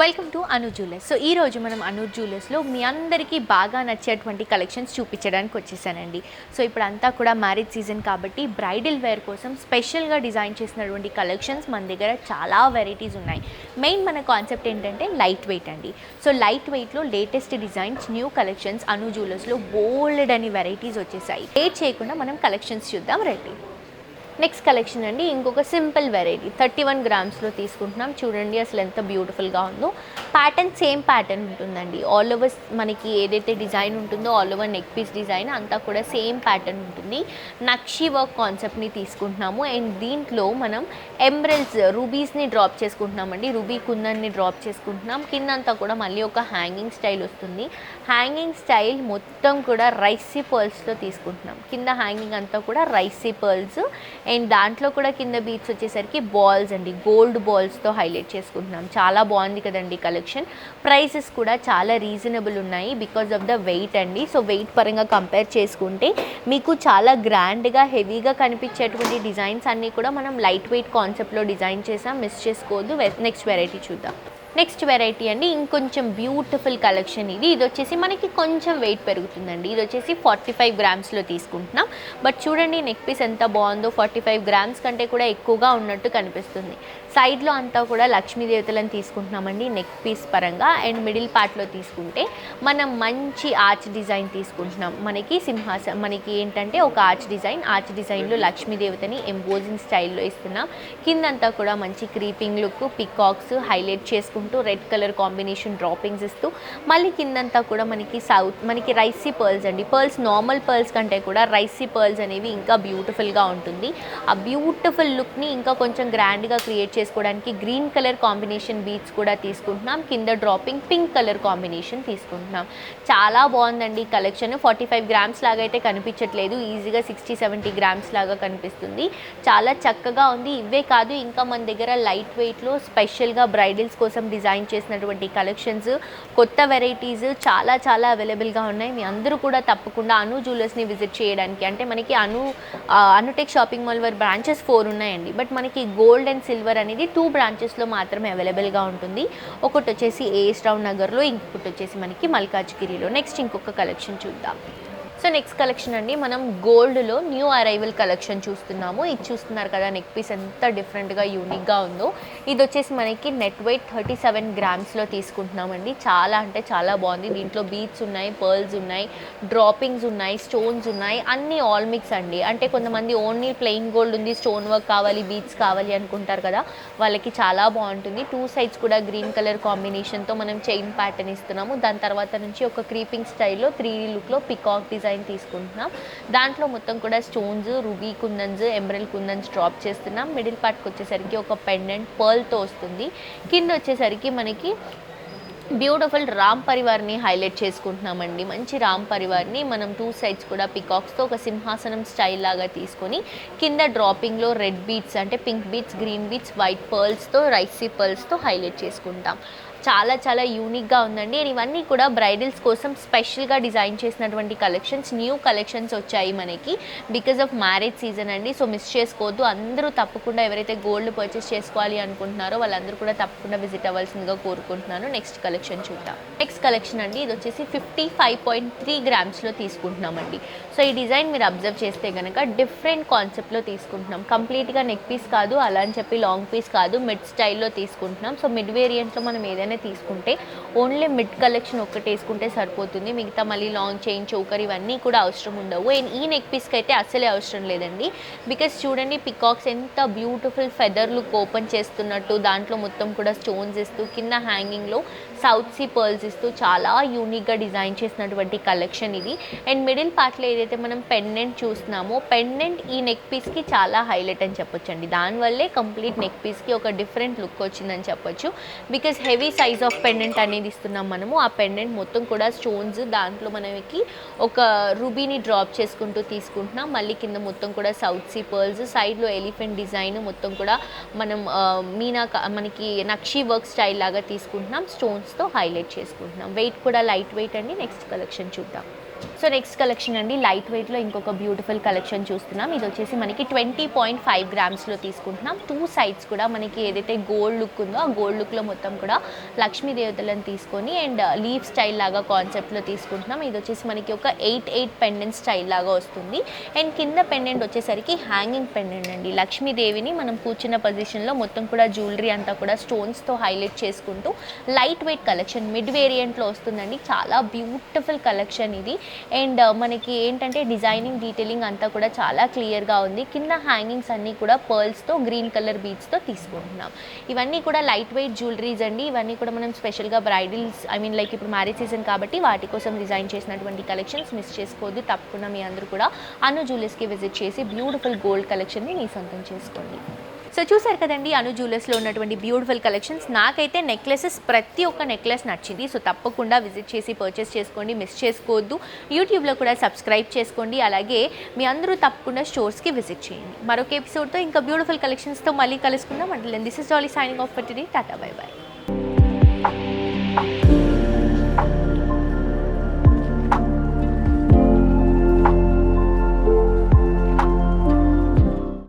Welcome to Anu jewellers so ఈ రోజు మనం అను జ్యూలర్స్లో మీ అందరికీ బాగా నచ్చేటువంటి కలెక్షన్స్ చూపించడానికి వచ్చేసానండి. సో ఇప్పుడు అంతా కూడా మ్యారేజ్ సీజన్ కాబట్టి బ్రైడల్ వేర్ కోసం స్పెషల్గా డిజైన్ చేసినటువంటి కలెక్షన్స్ మన దగ్గర చాలా వెరైటీస్ ఉన్నాయి. మెయిన్ మన కాన్సెప్ట్ ఏంటంటే లైట్ వెయిట్ అండి సో లైట్ వెయిట్లో latest designs new collections Anu జ్యూలర్స్లో బోల్డ్ అని వెరైటీస్ వచ్చేసాయి. లేట్ చేయకుండా మనం కలెక్షన్స్ చూద్దాం రెడీ. నెక్స్ట్ కలెక్షన్ అండి ఇంకొక సింపుల్ వెరైటీ థర్టీ వన్ గ్రామ్స్లో తీసుకుంటున్నాం. చూడండి అసలు ఎంత బ్యూటిఫుల్గా ఉందో. ప్యాటర్న్ సేమ్ ప్యాటర్న్ ఉంటుందండి. ఆల్ ఓవర్ మనకి ఏదైతే డిజైన్ ఉంటుందో all over neck piece design అంతా కూడా సేమ్ ప్యాటర్న్ ఉంటుంది. నక్షి వర్క్ కాన్సెప్ట్ని తీసుకుంటున్నాము. అండ్ దీంట్లో మనం ఎంబ్రెల్స్ రూబీస్ని డ్రాప్ చేసుకుంటున్నామండి. రూబీ కుందన్ని డ్రాప్ చేసుకుంటున్నాం. కింద అంతా కూడా మళ్ళీ ఒక హ్యాంగింగ్ స్టైల్ వస్తుంది. హ్యాంగింగ్ స్టైల్ మొత్తం కూడా రైసీ పర్ల్స్లో తీసుకుంటున్నాం. కింద హ్యాంగింగ్ అంతా కూడా రైసీ పర్ల్స్ అండ్ దాంట్లో కూడా కింద బీట్స్ వచ్చేసరికి బాల్స్ అండి. గోల్డ్ బాల్స్తో హైలైట్ చేసుకుంటున్నాం. చాలా బాగుంది కదండి కలెక్షన్ ప్రైసెస్ కూడా చాలా రీజనబుల్ ఉన్నాయి బికాజ్ ఆఫ్ ద వెయిట్ అండి. సో వెయిట్ పరంగా కంపేర్ చేసుకుంటే మీకు చాలా గ్రాండ్గా హెవీగా కనిపించేటువంటి డిజైన్స్ అన్నీ కూడా మనం లైట్ వెయిట్ కాన్సెప్ట్లో డిజైన్ చేసాం. మిస్ చేసుకోవద్దు. నెక్స్ట్ వెరైటీ చూద్దాం. నెక్స్ట్ వెరైటీ అండి ఇంకొంచెం బ్యూటిఫుల్ కలెక్షన్ ఇది. ఇది వచ్చేసి మనకి కొంచెం వెయిట్ పెరుగుతుందండి. ఇది వచ్చేసి ఫార్టీ ఫైవ్ గ్రామ్స్లో తీసుకుంటున్నాం. బట్ చూడండి నెక్ పీస్ ఎంత బాగుందో. ఫార్టీ ఫైవ్ గ్రామ్స్ కంటే కూడా ఎక్కువగా ఉన్నట్టు కనిపిస్తుంది. సైడ్లో అంతా కూడా లక్ష్మీ దేవతలను తీసుకుంటున్నామండి నెక్ పీస్ పరంగా. అండ్ మిడిల్ పార్ట్లో తీసుకుంటే మనం మంచి ఆర్చ్ డిజైన్ తీసుకుంటున్నాం. మనకి సింహాస మనకి ఏంటంటే ఒక ఆర్చ్ డిజైన్. ఆర్చ్ డిజైన్లో లక్ష్మీ దేవతని ఎంబోజింగ్ స్టైల్లో ఇస్తున్నాం. కిందంతా కూడా మంచి క్రీపింగ్ లుక్ పికాక్స్ హైలైట్ చేసుకుంటూ రెడ్ కలర్ కాంబినేషన్ డ్రాపింగ్స్ ఇస్తూ మళ్ళీ కిందంతా కూడా మనకి సౌత్ మనకి రైసీ పర్ల్స్ అండి. పర్ల్స్ నార్మల్ పర్ల్స్ కంటే కూడా రైసీ పర్ల్స్ అనేవి ఇంకా బ్యూటిఫుల్గా ఉంటుంది. ఆ బ్యూటిఫుల్ లుక్ని ఇంకా కొంచెం గ్రాండ్గా క్రియేట్ చేసుకోవడానికి గ్రీన్ కలర్ కాంబినేషన్ బీచ్ కూడా తీసుకుంటున్నాం. కింద డ్రాపింగ్ పింక్ కలర్ కాంబినేషన్ తీసుకుంటున్నాం. చాలా బాగుందండి కలెక్షన్. ఫార్టీ ఫైవ్ గ్రామ్స్ లాగా అయితే కనిపించట్లేదు. ఈజీగా సిక్స్టీ సెవెంటీ గ్రామ్స్ లాగా కనిపిస్తుంది. చాలా చక్కగా ఉంది. ఇవే కాదు ఇంకా మన దగ్గర లైట్ వెయిట్లో స్పెషల్గా బ్రైడల్స్ కోసం డిజైన్ చేసినటువంటి కలెక్షన్స్ కొత్త వెరైటీస్ చాలా చాలా అవైలబుల్గా ఉన్నాయి. మీ అందరూ కూడా తప్పకుండా అను జ్యువెలర్స్ని విజిట్ చేయడానికి. అంటే మనకి అను అనుటెక్ షాపింగ్ మాల్ వారి బ్రాంచెస్ ఫోర్ ఉన్నాయండి. బట్ మనకి గోల్డ్ అండ్ సిల్వర్ అనేది టూ బ్రాంచెస్లో మాత్రమే అవైలబుల్గా ఉంటుంది. ఒకటి వచ్చేసి ఏఎస్ రావు నగర్లో ఇంకొకటి వచ్చేసి మనకి మల్కాజ్గిరిలో నెక్స్ట్ ఇంకొక కలెక్షన్ చూద్దాం. సో నెక్స్ట్ కలెక్షన్ అండి. మనం గోల్డ్లో న్యూ అరైవల్ కలెక్షన్ చూస్తున్నాము. ఇది చూస్తున్నారు కదా నెక్ పీస్ ఎంత డిఫరెంట్గా యూనిక్గా ఉందో. ఇది వచ్చేసి మనకి నెట్ వెయిట్ థర్టీ సెవెన్ గ్రామ్స్లో తీసుకుంటున్నామండి. చాలా అంటే చాలా బాగుంది. దీంట్లో బీట్స్ ఉన్నాయి పర్ల్స్ ఉన్నాయి డ్రాపింగ్స్ ఉన్నాయి స్టోన్స్ ఉన్నాయి. అన్ని ఆల్ మిక్స్ అండి. అంటే కొంతమంది ఓన్లీ ప్లెయిన్ గోల్డ్ ఉంది స్టోన్ వర్క్ కావాలి బీట్స్ కావాలి అనుకుంటారు కదా వాళ్ళకి చాలా బాగుంటుంది. టూ సైడ్స్ కూడా గ్రీన్ కలర్ కాంబినేషన్తో మనం చైన్ ప్యాటర్న్ ఇస్తున్నాము. దాని తర్వాత నుంచి ఒక క్రీపింగ్ స్టైల్లో త్రీ లుక్లో పికాక్ డిజైన్ తీసుకుంటున్నాం. దాంట్లో మొత్తం కూడా స్టోన్స్ రూబీ కుందన్స్ ఎంబ్రెల్ కుందన్స్ డ్రాప్ చేస్తున్నాం. మిడిల్ పార్ట్కి వచ్చేసరికి ఒక పెండెంట్ పర్ల్తో వస్తుంది. కింద వచ్చేసరికి మనకి బ్యూటిఫుల్ రామ్ పరివార్ని హైలైట్ చేసుకుంటున్నామండి. మంచి రామ్ పరివార్ని మనం టూ సైడ్స్ కూడా పికాక్స్తో ఒక సింహాసనం స్టైల్ లాగా తీసుకొని కింద డ్రాపింగ్లో రెడ్ బీట్స్ అంటే pink beads green beads white పర్ల్స్తో రైసీ పర్ల్స్తో హైలైట్ చేసుకుంటాం. చాలా చాలా యూనిక్గా ఉందండి. అండ్ ఇవన్నీ కూడా బ్రైడల్స్ కోసం స్పెషల్గా డిజైన్ చేసినటువంటి కలెక్షన్స్ న్యూ కలెక్షన్స్ వచ్చాయి మనకి బికాజ్ ఆఫ్ మ్యారేజ్ సీజన్ అండి. సో మిస్ చేసుకోవద్దు. అందరూ తప్పకుండా ఎవరైతే గోల్డ్ పర్చేస్ చేసుకోవాలి అనుకుంటున్నారో వాళ్ళందరూ కూడా తప్పకుండా విజిట్ అవ్వాల్సిందిగా కోరుకుంటున్నాను. నెక్స్ట్ కలెక్షన్ చూద్దాం. నెక్స్ట్ కలెక్షన్ అండి. ఇది వచ్చేసి ఫిఫ్టీ ఫైవ్ పాయింట్ త్రీ గ్రామ్స్లో తీసుకుంటున్నామండి. సో ఈ డిజైన్ మీరు అబ్జర్వ్ చేస్తే కనుక డిఫరెంట్ కాన్సెప్ట్లో తీసుకుంటున్నాం. కంప్లీట్గా నెక్ పీస్ కాదు అలా అని చెప్పి లాంగ్ పీస్ కాదు మిడ్ స్టైల్లో తీసుకుంటున్నాం. సో మిడ్ వేరియంట్లో మనం ఏదైనా తీసుకుంటే ఓన్లీ మిడ్ కలెక్షన్ ఒక్కటి వేసుకుంటే సరిపోతుంది. మిగతా మళ్ళీ లాంగ్ చైన్ చౌకర్ ఇవన్నీ కూడా అవసరం ఉండవు. అండ్ ఈ నెక్ పీస్కి అయితే అసలే అవసరం లేదండి. బికాస్ చూడండి పికాక్స్ ఎంత బ్యూటిఫుల్ ఫెదర్ లుక్ ఓపెన్ చేస్తున్నట్టు దాంట్లో మొత్తం కూడా స్టోన్స్ ఇస్తూ కింద హ్యాంగింగ్లో సౌత్ సీ పర్ల్స్ ఇస్తూ చాలా యూనిక్గా డిజైన్ చేసినటువంటి కలెక్షన్ ఇది. అండ్ మిడిల్ పార్ట్లో ఏదైతే మనం పెండెంట్ చూస్తున్నామో పెండెంట్ ఈ నెక్ పీస్కి చాలా హైలైట్ అని చెప్పొచ్చండి. దానివల్లే కంప్లీట్ నెక్ పీస్కి ఒక డిఫరెంట్ లుక్ వచ్చిందని చెప్పొచ్చు. Because heavy size of pendant అనేది ఇస్తున్నాం మనము. ఆ పెండెంట్ మొత్తం కూడా స్టోన్స్ దాంట్లో మనకి ఒక రూబీని డ్రాప్ చేసుకుంటూ తీసుకుంటున్నాం. మళ్ళీ కింద మొత్తం కూడా సౌత్ సీ పర్ల్స్ సైడ్లో ఎలిఫెంట్ డిజైన్ మొత్తం కూడా మనం మీనా మనకి నక్షీ వర్క్ స్టైల్ లాగా తీసుకుంటున్నాం. స్టోన్స్తో హైలైట్ చేసుకుంటున్నాం. వెయిట్ కూడా లైట్ వెయిట్ అండి. నెక్స్ట్ కలెక్షన్ చూద్దాం. సో నెక్స్ట్ కలెక్షన్ అండి లైట్ వెయిట్లో ఇంకొక బ్యూటిఫుల్ కలెక్షన్ చూస్తున్నాం. ఇది వచ్చేసి మనకి ట్వంటీ పాయింట్ ఫైవ్ గ్రామ్స్లో తీసుకుంటున్నాం. టూ సైడ్స్ కూడా మనకి ఏదైతే గోల్డ్ లుక్ ఉందో ఆ గోల్డ్ లుక్లో మొత్తం కూడా లక్ష్మీ దేవతలను తీసుకొని అండ్ లీఫ్ స్టైల్ లాగా కాన్సెప్ట్లో తీసుకుంటున్నాం. ఇది వచ్చేసి మనకి ఒక ఎయిట్ ఎయిట్ పెండెంట్ స్టైల్ లాగా వస్తుంది. అండ్ కింద పెండెంట్ వచ్చేసరికి హ్యాంగింగ్ పెండెంట్ అండి. లక్ష్మీదేవిని మనం కూర్చున్న పొజిషన్లో మొత్తం కూడా జ్యువెలరీ అంతా కూడా స్టోన్స్తో హైలైట్ చేసుకుంటూ లైట్ వెయిట్ కలెక్షన్ మిడ్ వేరియంట్లో వస్తుందండి. చాలా బ్యూటిఫుల్ కలెక్షన్ ఇది. అండ్ uh, మనకి ఏంటంటే డిజైనింగ్ డీటెయిలింగ్ అంతా కూడా చాలా క్లియర్గా ఉంది. కింద హ్యాంగింగ్స్ అన్నీ కూడా పర్ల్స్తో గ్రీన్ కలర్ బీడ్స్తో తీసుకుంటున్నాం. ఇవన్నీ కూడా లైట్ వెయిట్ జ్యువెలరీస్ అండి. ఇవన్నీ కూడా మనం స్పెషల్గా బ్రైడల్స్ ఐ మీన్ లైక్ ఇప్పుడు మ్యారేజ్ సీజన్ కాబట్టి వాటి కోసం డిజైన్ చేసినటువంటి కలెక్షన్స్ మిస్ చేసుకోవద్దు. తప్పకుండా మీ అందరూ కూడా అను జ్యువెలర్స్కి విజిట్ చేసి బ్యూటిఫుల్ గోల్డ్ కలెక్షన్ని మీ సొంతం చేసుకోండి. సో చూసారు కదండి అను జ్యువెలర్స్లో ఉన్నటువంటి బ్యూటిఫుల్ కలెక్షన్స్. నాకైతే నెక్లెసెస్ ప్రతి ఒక్క నెక్లెస్ నచ్చింది. సో తప్పకుండా విజిట్ చేసి పర్చేస్ చేసుకోండి మిస్ చేసుకోవద్దు. యూట్యూబ్లో కూడా సబ్స్క్రైబ్ చేసుకోండి. అలాగే మీ అందరూ తప్పకుండా స్టోర్స్కి విజిట్ చేయండి. మరొక ఎపిసోడ్తో ఇంకా బ్యూటిఫుల్ కలెక్షన్స్తో మళ్ళీ కలుసుకుందాం. అంటే this is Jolly signing off for today tata bye bye